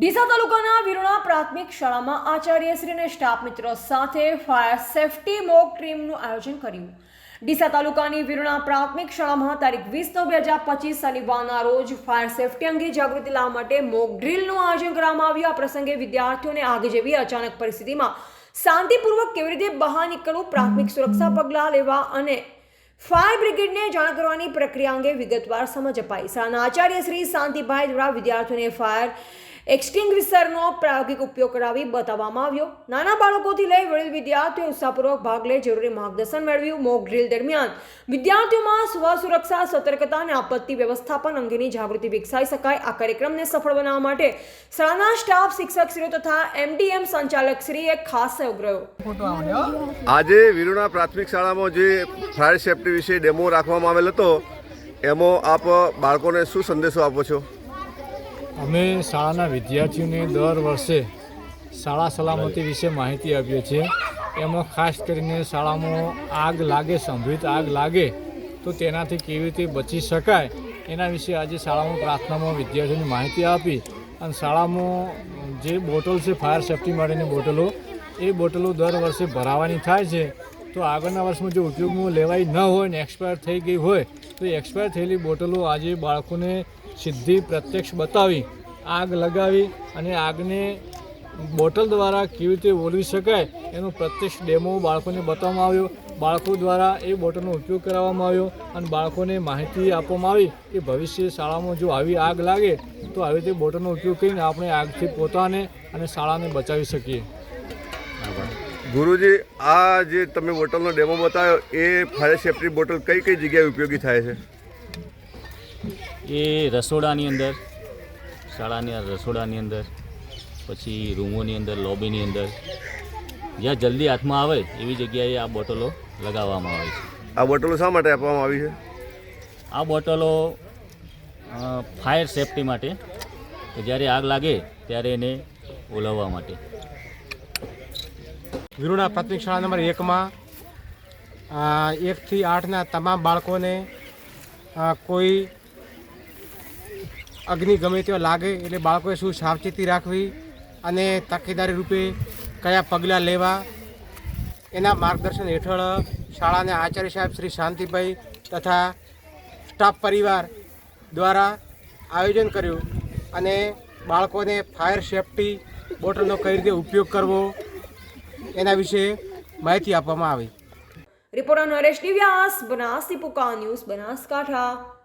વિરોણા પ્રાથમિક શાળામાં આચાર્યશ્રી અને સ્ટાફ મિત્રો સાથે ફાયર સેફટી મોક ટ્રીમનું આયોજન કર્યું. ડીસા તાલુકાની વિરોણા પ્રાથમિક શાળામાં તારીખ વીસ નવ બે હજાર પચીસ શનિવારના રોજ ફાયર સેફટી અંગે જાગૃતિ લાવવા માટે મોક ડ્રીલનું આયોજન કરવામાં આવ્યું. આ પ્રસંગે વિદ્યાર્થીઓને આગ જેવી અચાનક પરિસ્થિતિમાં શાંતિપૂર્વક કેવી રીતે બહાર નીકળવું, પ્રાથમિક સુરક્ષા પગલાં લેવા અને ફાયર બ્રિગેડને જાણ કરવાની પ્રક્રિયા અંગે વિગતવાર સમજ અપાઈ. શાળાના આચાર્ય શ્રી શાંતિભાઈ દ્વારા વિદ્યાર્થીઓને ફાયર એક્સટિંગ્વિશરનો પ્રાયોગિક ઉપયોગ કરાવી બતાવવામાં આવ્યો. નાના બાળકોથી લઈ વડીલ વિદ્યાર્થીઓ ઉત્સાહપૂર્વક ભાગ લઈ જરૂરી માર્ગદર્શન મેળવ્યું મોક ડ્રીલ દરમિયાન. વિદ્યાર્થીઓમાં સ્વ સુરક્ષા સતર્કતા અને આપત્તિ વ્યવસ્થાપન અંગેની જાગૃતિ વિકસાઈ શકાય. આ કાર્યક્રમને સફળ બનાવવા માટે શાળાના સ્ટાફ શિક્ષકશ્રીઓ તથા એમડીએમ સંચાલકશ્રીએ ખાસ સહયોગ રહ્યો આજે વિરુણા પ્રાથમિક શાળામાં જે ફાયર સેફટી વિશે ડેમો રાખવામાં આવેલ હતો એમાં આપ બાળકોને શું સંદેશો આપો છો? અમે શાળાના વિદ્યાર્થીઓને દર વર્ષે શાળા સલામતી વિશે માહિતી આપીએ છીએ. એમાં ખાસ કરીને શાળામાં આગ લાગે, સંભવિત આગ લાગે, તો તેનાથી કેવી રીતે બચી શકાય, એના વિશે આજે શાળામાં પ્રાર્થનામાં વિદ્યાર્થીઓને માહિતી આપી. અને શાળામાં જે બોટલ છે, ફાયર સેફટી માટેની બોટલો, એ બોટલો દર વર્ષે ભરાવાની થાય છે. તો આગળના વર્ષમાં જો ઉપયોગમાં લેવાઈ ન હોય ને એક્સપાયર થઈ ગઈ હોય, તો એક્સપાયર થયેલી બોટલો આજે બાળકોને સીધી પ્રત્યક્ષ બતાવી, આગ લગાવી અને આગને બોટલ દ્વારા કેવી રીતે ઓલવી શકાય એનો પ્રત્યક્ષ ડેમો બાળકોને બતાવવામાં આવ્યો. બાળકો દ્વારા એ બોટલનો ઉપયોગ કરાવવામાં આવ્યો અને બાળકોને માહિતી આપવામાં આવી કે ભવિષ્ય શાળામાં જો આવી આગ લાગે તો આવી રીતે બોટલનો ઉપયોગ કરીને આપણે આગથી પોતાને અને શાળાને બચાવી શકીએ. ગુરુજી, આ જે તમે બોટલનો ડેમો બતાવ્યો, એ ફાયર સેફ્ટી બોટલ કઈ કઈ જગ્યાએ ઉપયોગી થાય છે? એ રસોડાની અંદર શાળાની રસોડાની અંદર પછી રૂમોની અંદર લોબીની અંદર જ્યાં જલ્દી હાથમાં આવે એવી જગ્યાએ આ બોટલો લગાવવામાં આવે છે. આ બોટલો શા માટે આપવામાં આવી છે? આ બોટલો ફાયર સેફટી માટે કે જ્યારે આગ લાગે ત્યારે એને ઓલવવા માટે. વિરુણા પ્રાથમિક શાળા નંબર એકમાં એકથી આઠના તમામ બાળકોને કોઈ અગ્નિ ગમે તેવો લાગે એટલે બાળકોએ શું સાવચેતી રાખવી અને તકેદારી રૂપે કયા પગલાં લેવા? એના માર્ગદર્શન હેઠળ શાળાના આચાર્ય સાહેબ શ્રી શાંતિભાઈ તથા સ્ટાફ પરિવાર દ્વારા આયોજન કર્યું અને બાળકોને ફાયર સેફટી બોટલનો કઈ રીતે ઉપયોગ કરવો એના વિશે માહિતી આપવામાં આવી. રિપોર્ટર નરેશ દિવ્યાસ, બનાસ ટીપુકા ન્યૂઝ, બનાસકાંઠા.